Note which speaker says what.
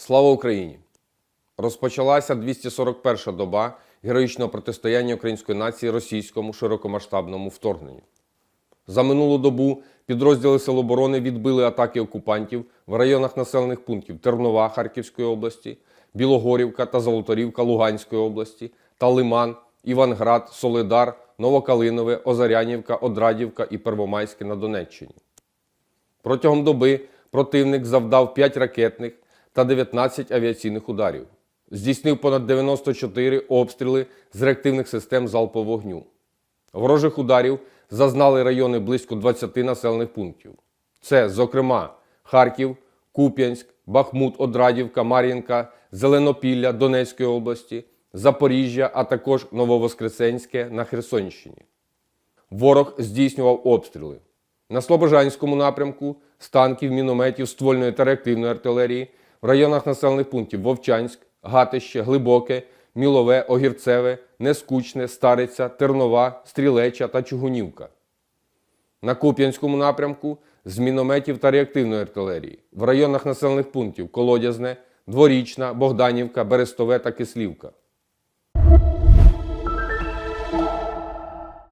Speaker 1: Слава Україні! Розпочалася 241 доба героїчного протистояння української нації російському широкомасштабному вторгненню. За минулу добу підрозділи Сил оборони відбили атаки окупантів в районах населених пунктів Тернова Харківської області, Білогорівка та Золоторівка Луганської області та Лиман, Іванград, Солидар, Новокалинове, Озарянівка, Одрадівка і Первомайське на Донеччині. Протягом доби противник завдав 5 ракетних та 19 авіаційних ударів. Здійснив понад 94 обстріли з реактивних систем залпового вогню. Ворожих ударів зазнали райони близько 20 населених пунктів. Це, зокрема, Харків, Куп'янськ, Бахмут, Одрадівка, Мар'їнка, Зеленопілля Донецької області, Запоріжжя, а також Нововоскресенське на Херсонщині. Ворог здійснював обстріли. На Слобожанському напрямку з танків, мінометів, ствольної та реактивної артилерії в районах населених пунктів Вовчанськ, Гатище, Глибоке, Мілове, Огірцеве, Нескучне, Стариця, Тернова, Стрілеча та Чугунівка. На Куп'янському напрямку з мінометів та реактивної артилерії в районах населених пунктів Колодязне, Дворічна, Богданівка, Берестове та Кислівка.